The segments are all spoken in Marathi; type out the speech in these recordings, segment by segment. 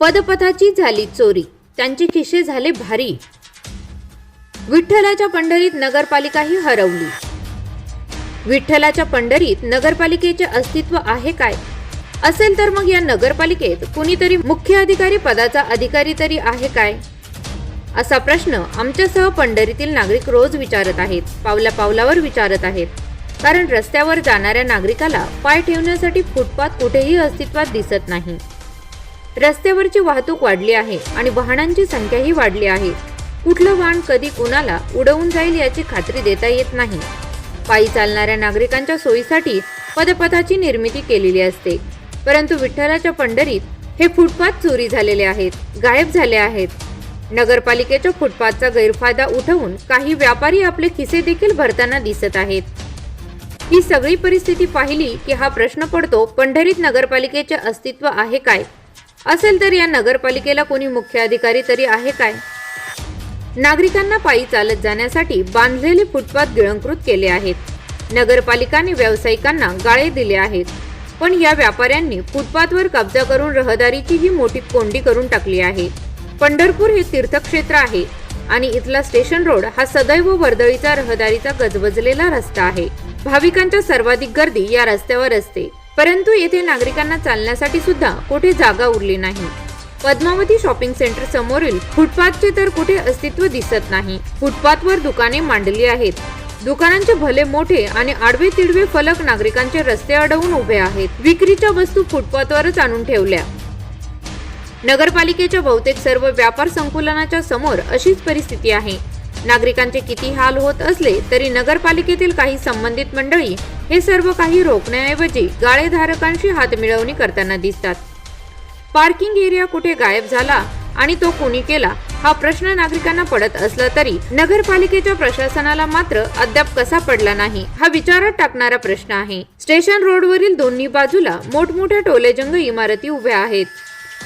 पदपथाची झाली चोरी. त्यांचे खिशे झाले भारी. विठ्ठलाच्या पंढरीत नगरपालिकाही हरवली. विठ्ठलाच्या पंढरीत नगरपालिकेचे अस्तित्व आहे काय? असेल तर मग या नगरपालिकेत कुणीतरी मुख्य अधिकारी पदाचा अधिकारी तरी आहे काय? असा प्रश्न आमच्यासह पंढरीतील नागरिक रोज विचारत आहेत पावला पावलावर विचारत आहेत. कारण रस्त्यावर जाणाऱ्या नागरिकाला पाय ठेवण्यासाठी फुटपाथ कुठेही अस्तित्वात दिसत नाही. रस्त्यावरची वाहतूक वाढली आहे आणि वाहनांची संख्याही वाढली आहे. कुठलं वाहन कधी कुणाला उडवून जाईल याची खात्री देता येत नाही. पायी चालणाऱ्या नागरिकांच्या सोयीसाठी पदपथाची निर्मिती केलेली असते. परंतु विठ्ठलाच्या पंढरीत हे फुटपाथ चोरी झालेले आहेत गायब झाले आहेत. नगरपालिकेच्या फुटपाथचा गैरफायदा उठवून काही व्यापारी आपले खिसे देखील भरताना दिसत आहेत. ही सगळी परिस्थिती पाहिली की हा प्रश्न पडतो पंढरीत नगरपालिकेचे अस्तित्व आहे काय? असेल तर या नगरपालिकेला कोणी मुख्य अधिकारी तरी आहे काय? नागरिकांना पायी चालत जाण्यासाठी बांधलेले फुटपाथ गिळंकृत केले आहेत. नगरपालिकाने व्यावसायिकांना गाळे दिले आहेत. पण या व्यापाऱ्यांनी फुटपाथवर कब्जा करून रहदारीची ही मोठी कोंडी करून टाकली आहे. पंढरपूर हे तीर्थक्षेत्र आहे आणि इथला स्टेशन रोड हा सदैव वर्दळीचा रहदारीचा गजबजलेला रस्ता आहे. भाविकांच्या सर्वाधिक गर्दी या रस्त्यावर असते. परंतु येथे नागरिकांना चालण्यासाठी सुद्धा कुठे जागा उरली नाही. पद्मावती शॉपिंग सेंटर समोरील फुटपाथचे तर कुठे अस्तित्व दिसत नाही. फुटपाथवर दुकाने मांडली आहेत. दुकानांचे भले मोठे आणि आडवे तिडवे फलक नागरिकांचे रस्ते अडवून उभे आहेत. विक्रीच्या वस्तू फुटपाथवरच आणून ठेवल्या. नगरपालिकेच्या बहुतेक सर्व व्यापार संकुलनाच्या समोर अशीच परिस्थिती आहे. नागरिकांचे किती हाल होत असले तरी नगरपालिकेतील काही संबंधित मंडळी हे सर्व काही रोखण्याऐवजी गाळेधारकांशी हातमिळवणी करताना दिसतात. पार्किंग एरिया कुठे गायब झाला आणि तो कुणी केला हा प्रश्न नागरिकांना पडत असला तरी नगरपालिकेच्या प्रशासनाला मात्र अद्याप कसा पडला नाही हा विचारात टाकणारा प्रश्न आहे. स्टेशन रोडवरील दोन्ही बाजूला मोठमोठ्या टोलेजंग इमारती उभ्या आहेत.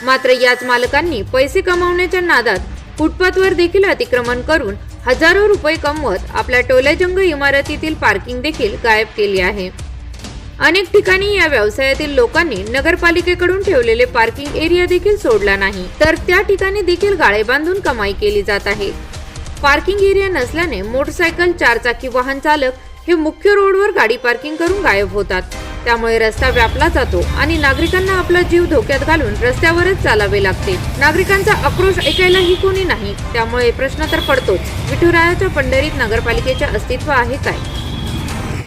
मात्र याच मालकांनी पैसे कमावण्याच्या नादात फुटपाथवर देखील अतिक्रमण करून हजारो रुपये कमवत आपल्या टोलेजंग इमारतीतील पार्किंग देखील गायब केली आहे. अनेक ठिकाणी या व्यवसायातील लोकांनी नगरपालिकेकडून ठेवलेले पार्किंग एरिया देखील सोडला नाही. तर त्या ठिकाणी देखील गाळे बांधून कमाई केली जात आहे. पार्किंग एरिया नसल्याने मोटरसायकल चारचाकी वाहन चालक हे मुख्य रोडवर गाडी पार्किंग करून गायब होतात. त्यामुळे रस्ता व्यापला जातो आणि नागरिकांना आपला जीव धोक्यात घालून रस्त्यावरच चालावे लागते. नागरिकांचा आक्रोश ऐकायलाही कोणी नाही. त्यामुळे प्रश्न तर पडतोच. विठुरायाच्या पंढरीत नगरपालिकेचे अस्तित्व आहे काय?